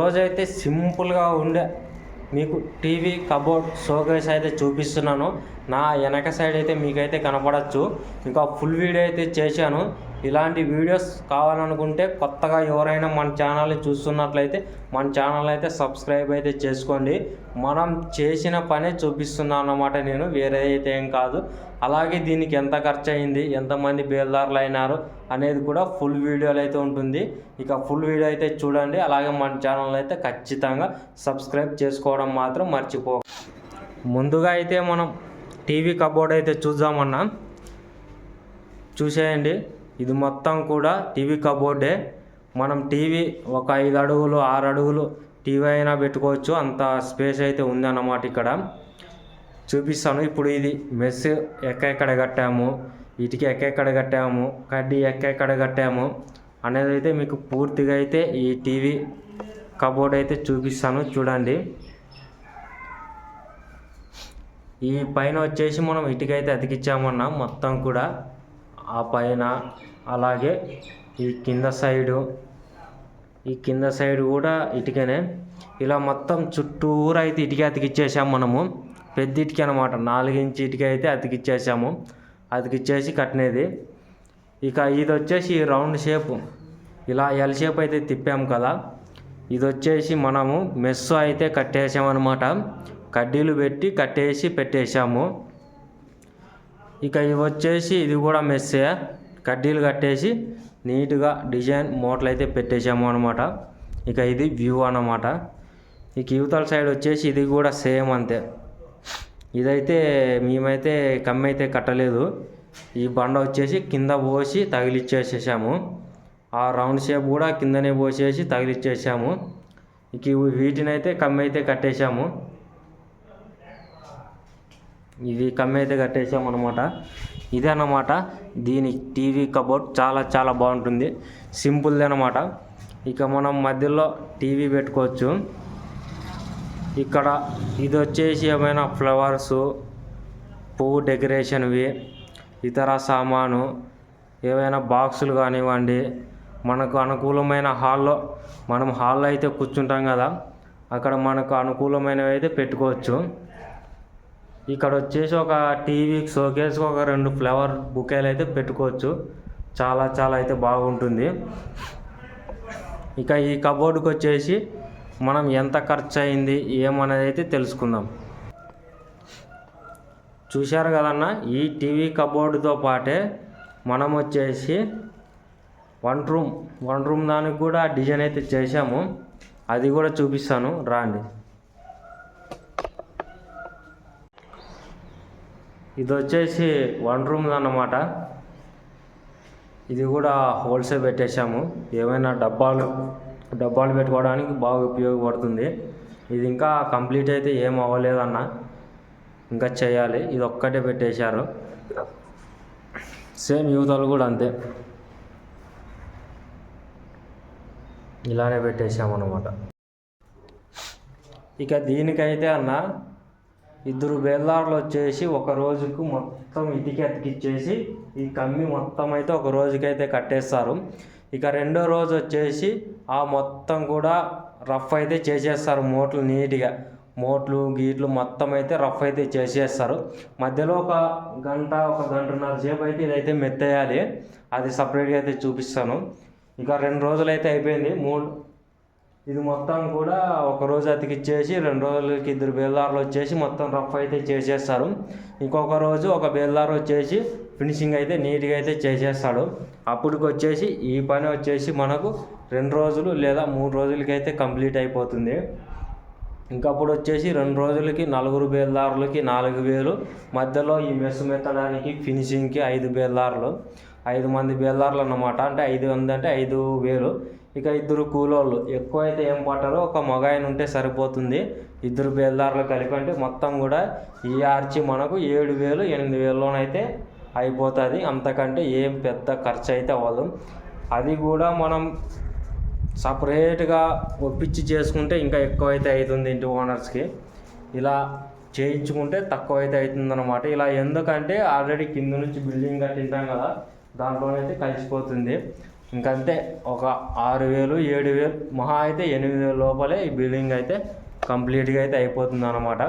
ఈరోజైతే సింపుల్గా ఉండే మీకు టీవీ కబోర్డ్ షోకేస్ అయితే చూపిస్తున్నాను. నా వెనక సైడ్ అయితే మీకైతే కనపడచ్చు. ఇంకా ఫుల్ వీడియో అయితే చేశాను. ఇలాంటి వీడియోస్ కావాలనుకుంటే కొత్తగా ఎవరైనా మన ఛానల్ని చూస్తున్నట్లయితే మన ఛానల్ అయితే సబ్స్క్రైబ్ అయితే చేసుకోండి. మనం చేసిన పనే చూపిస్తున్నాను అన్నమాట నేను వేరే అయితే ఏం కాదు. అలాగే దీనికి ఎంత ఖర్చు అయింది ఎంతమంది బేల్దారులు అయినారు అనేది కూడా ఫుల్ వీడియోలు అయితే ఉంటుంది. ఇక ఫుల్ వీడియో అయితే చూడండి అలాగే మన ఛానల్ అయితే ఖచ్చితంగా సబ్స్క్రైబ్ చేసుకోవడం మాత్రం మర్చిపో. ముందుగా అయితే మనం టీవీ కబోర్డ్ అయితే చూద్దామన్నా. చూసేయండి. ఇది మొత్తం కూడా టీవీ కబోర్డే. మనం టీవీ ఒక ఐదు అడుగులు ఆరు అడుగులు టీవీ అయినా పెట్టుకోవచ్చు. అంత స్పేస్ అయితే ఉందన్నమాట ఇక్కడ. చూపిస్తాను. ఇప్పుడు ఇది మెస్ ఎక్కడెక్కడ కట్టాము ఇటుక ఎక్కడెక్కడ కట్టాము కడ్డీ ఎక్కడెక్కడ కట్టాము అనేది అయితే మీకు పూర్తిగా అయితే ఈ టీవీ కబోర్డ్ అయితే చూపిస్తాను. చూడండి. ఈ పైన వచ్చేసి మనం ఇటుకైతే అతికిచ్చామన్నా మొత్తం కూడా. ఆ పైన అలాగే ఈ కింద సైడు ఈ కింద సైడ్ కూడా ఇటుకనే. ఇలా మొత్తం చుట్టూరా అయితే ఇటుక అతికిచ్చేసాం మనము. పెద్ద ఇటుక అనమాట నాలుగించి ఇటుక అయితే అతికిచ్చేసాము. అతికిచ్చేసి కట్టినది. ఇక ఇది వచ్చేసి రౌండ్ షేప్. ఇలా ఎల్ షేప్ అయితే తిప్పాము కదా. ఇది వచ్చేసి మనము మెస్సు అయితే కట్టేసామన్నమాట. కడ్డీలు పెట్టి కట్టేసి పెట్టేశాము ఇక ఇవి వచ్చేసి ఇది కూడా మెస్సే కడ్డీలు కట్టేసి నీట్గా డిజైన్ మోటలు అయితే పెట్టేసాము అనమాట ఇక ఇది వ్యూ అన్నమాట. ఇక యువతల సైడ్ వచ్చేసి ఇది కూడా సేమ్ అంతే. ఇదైతే మేమైతే కమ్మి అయితే కట్టలేదు. ఈ బండ వచ్చేసి కింద పోసి తగిలిచ్చేసేసాము. ఆ రౌండ్ షేప్ కూడా కిందనే పోసేసి తగిలిచ్చేసాము. ఇక ఇవి- కమ్మి అయితే కట్టేశాము. ఇది కమ్మి అయితే కట్టేసాం అనమాట ఇదే అన్నమాట దీని టీవీ కబోర్డ్. చాలా చాలా బాగుంటుంది. సింపుల్ది అనమాట ఇక మనం మధ్యలో టీవీ పెట్టుకోవచ్చు. ఇక్కడ ఇది వచ్చేసి ఏమైనా ఫ్లవర్స్ పువ్వు డెకరేషన్వి ఇతర సామాను ఏవైనా బాక్సులు కానివ్వండి మనకు అనుకూలమైన హాల్లో మనం హాల్లో అయితే కూర్చుంటాం కదా అక్కడ మనకు అనుకూలమైనవి అయితే పెట్టుకోవచ్చు. ఇక్కడ వచ్చేసి ఒక టీవీ షోకేస్కి ఒక రెండు ఫ్లవర్ బుకేలు అయితే పెట్టుకోవచ్చు. చాలా చాలా అయితే బాగుంటుంది. ఇక ఈ కబోర్డుకి వచ్చేసి మనం ఎంత ఖర్చు అయింది ఏమనేది అయితే తెలుసుకుందాం. చూశారు కదన్న ఈ టీవీ కబోర్డుతో పాటే మనం వచ్చేసి వన్ రూమ్ వన్ రూమ్ దానికి కూడా డిజైన్ అయితే చేసాము అది కూడా చూపిస్తాను రాండి. ఇది వచ్చేసి వన్ రూమ్ అన్నమాట. ఇది కూడా హోల్సేల్ పెట్టేశాము. ఏమైనా డబ్బాలు డబ్బాలు పెట్టుకోవడానికి బాగా ఉపయోగపడుతుంది. ఇది ఇంకా కంప్లీట్ అయితే ఏం అవ్వలేదన్న ఇంకా చేయాలి. ఇది ఒక్కటే పెట్టేశారు. సేమ్ యూతలు కూడా అంతే. ఇలానే పెట్టేశామన్నమాట. ఇక దీనికైతే అన్న ఇద్దరు బేల్దారులు వచ్చేసి ఒక రోజుకు మొత్తం ఇటుకి అతికిచ్చేసి ఈ కమ్మి మొత్తం అయితే ఒక రోజుకైతే కట్టేస్తారు. ఇక రెండో రోజు వచ్చేసి ఆ మొత్తం కూడా రఫ్ అయితే చేసేస్తారు మోట్లు నీట్గా. మోట్లు గీట్లు మొత్తం అయితే రఫ్ అయితే చేసేస్తారు. మధ్యలో ఒక గంట ఒక గంటన్నర సేపు అయితే ఇదైతే మెత్తేయాలి. అది సపరేట్గా అయితే చూపిస్తాను. ఇక రెండు రోజులు అయితే అయిపోయింది. మూడు ఇది మొత్తం కూడా ఒక రోజు అతికిచ్చేసి రెండు రోజులకి ఇద్దరు బేల్దారులు వచ్చేసి మొత్తం రఫ్ అయితే చేసేస్తారు. ఇంకొక రోజు ఒక బేల్దారు వచ్చేసి ఫినిషింగ్ అయితే నీట్గా అయితే చేసేస్తాడు. అప్పటికి వచ్చేసి ఈ పని వచ్చేసి మనకు రెండు రోజులు లేదా మూడు రోజులకి అయితే కంప్లీట్ అయిపోతుంది. ఇంకప్పుడు వచ్చేసి రెండు రోజులకి నలుగురు బేల్దారులకి నాలుగు వేలు మధ్యలో ఈ మెస్సు మెత్తడానికి ఫినిషింగ్కి ఐదు బేల్దారులు. ఐదు మంది బేల్దారులు అన్నమాట అంటే ఐదు వంద అంటే ఐదు వేలు. ఇక ఇద్దరు కూలోళ్ళు. ఎక్కువ అయితే ఏం పట్టరు. ఒక మగాయన ఉంటే సరిపోతుంది. ఇద్దరు బేల్దారులు కలిపి అంటే మొత్తం కూడా ఈ ఆర్చి మనకు ఏడు వేలు ఎనిమిది వేలలోనైతే అయిపోతుంది. అంతకంటే ఏం పెద్ద ఖర్చు అయితే అవ్వదు. అది కూడా మనం సపరేట్గా ఒప్పించి చేసుకుంటే ఇంకా ఎక్కువ అయితే అవుతుంది ఇంటి ఓనర్స్కి. ఇలా చేయించుకుంటే తక్కువ అయితే అవుతుంది అనమాట ఇలా ఎందుకంటే ఆల్రెడీ కింద నుంచి బిల్డింగ్ కట్టింటాం కదా. దాంట్లోనైతే కలిసిపోతుంది. ఇంకంతే ఒక ఆరు వేలు ఏడు వేలు మహా అయితే ఎనిమిది వేల లోపలే ఈ బిల్డింగ్ అయితే కంప్లీట్గా అయితే అయిపోతుంది అనమాట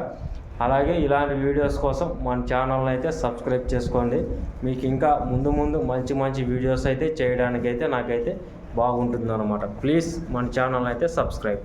అలాగే ఇలాంటి వీడియోస్ కోసం మన ఛానల్ని అయితే సబ్స్క్రైబ్ చేసుకోండి. మీకు ఇంకా ముందు ముందు మంచి మంచి వీడియోస్ అయితే చేయడానికైతే నాకైతే బాగుంటుంది అనమాట ప్లీజ్ మన ఛానల్ అయితే సబ్స్క్రైబ్.